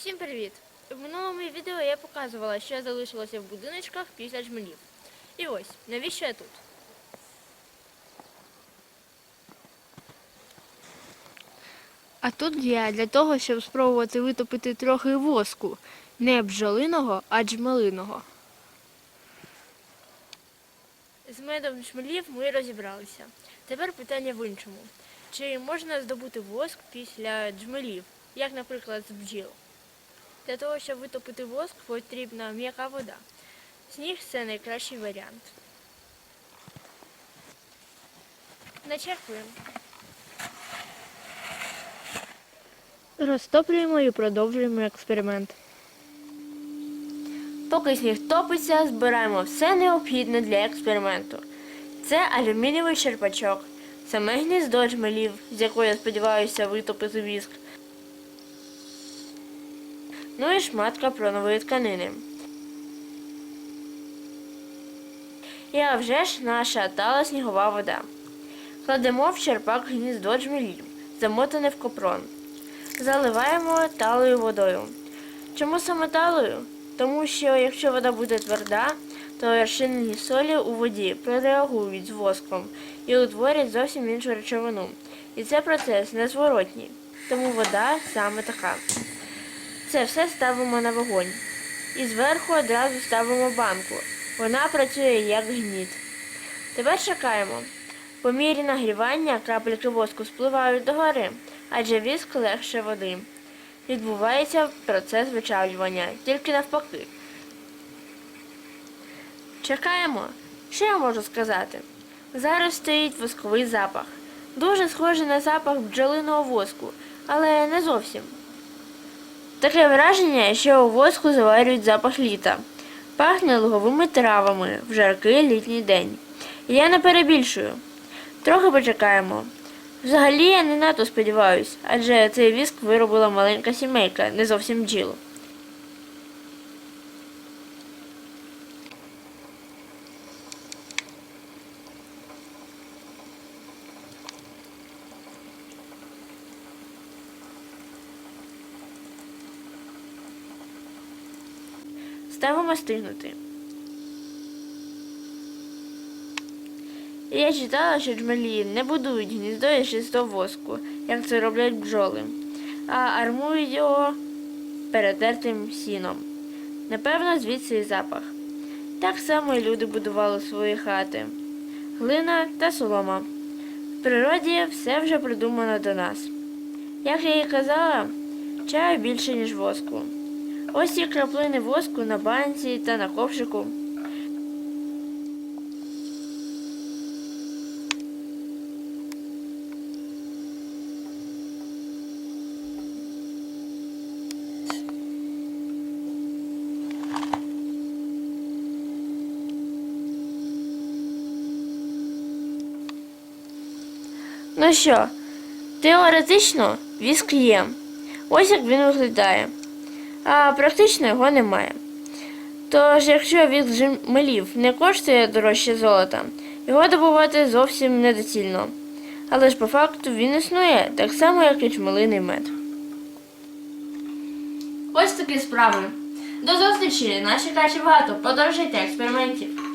Всім привіт! В минулому відео я показувала, що залишилося в будиночках після жмелів. І ось, навіщо я тут? А тут я для того, щоб спробувати витопити трохи воску. Не бджолиного, а джмелиного. З медом жмелів ми розібралися. Тепер питання в іншому. Чи можна здобути воск після джмелів, як, наприклад, з бджіл? Для того, щоб витопити воск, потрібна м'яка вода. Сніг це найкращий варіант. Начерпуємо. Розтоплюємо і продовжуємо експеримент. Поки сніг топиться, збираємо все необхідне для експерименту. Це алюмінієвий черпачок, саме гніздо джмелів, з якого я сподіваюся витопити віск. Ну і шмат капронової тканини. І а вже ж наша тала снігова вода. Кладемо в черпак гніздо джмелів, замотане в капрон. Заливаємо талою водою. Чому саме талою? Тому що якщо вода буде тверда, то розчинені солі у воді прореагують з воском і утворять зовсім іншу речовину. І це процес незворотній. Тому вода саме така. Це все ставимо на вогонь. І зверху одразу ставимо банку. Вона працює як гніт. Тепер чекаємо. По мірі нагрівання крапельки воску спливають догори, адже віск легше води відбувається процес вичавлювання, тільки навпаки. Чекаємо. Що я можу сказати? Зараз стоїть восковий запах. Дуже схожий на запах бджолиного воску, але не зовсім. Таке враження, що у воску заварюють запах літа. Пахне луговими травами в жаркий літній день. Я не перебільшую. Трохи почекаємо. Взагалі я не надто сподіваюсь, адже цей віск виробила маленька сімейка, не зовсім бджіл. Ставимо стигнути. Я читала, що джмелі не будують гніздо із чистого воску, як це роблять бджоли, а армують його перетертим сіном. Напевно, звідси і запах. Так само і люди будували свої хати. Глина та солома. В природі все вже придумано до нас. Як я і казала, чаю більше, ніж воску. Ось ці краплини воску на банці та на ковшику. Ну що, теоретично віск є. Ось як він виглядає. А практично його немає. Тож, якщо від жмелів не коштує дорожче золота, його добувати зовсім недоцільно. Але ж по факту він існує так само, як і чмелиний мед. Ось такі справи. До зустрічі! Наші ще багато подорожайте експериментів.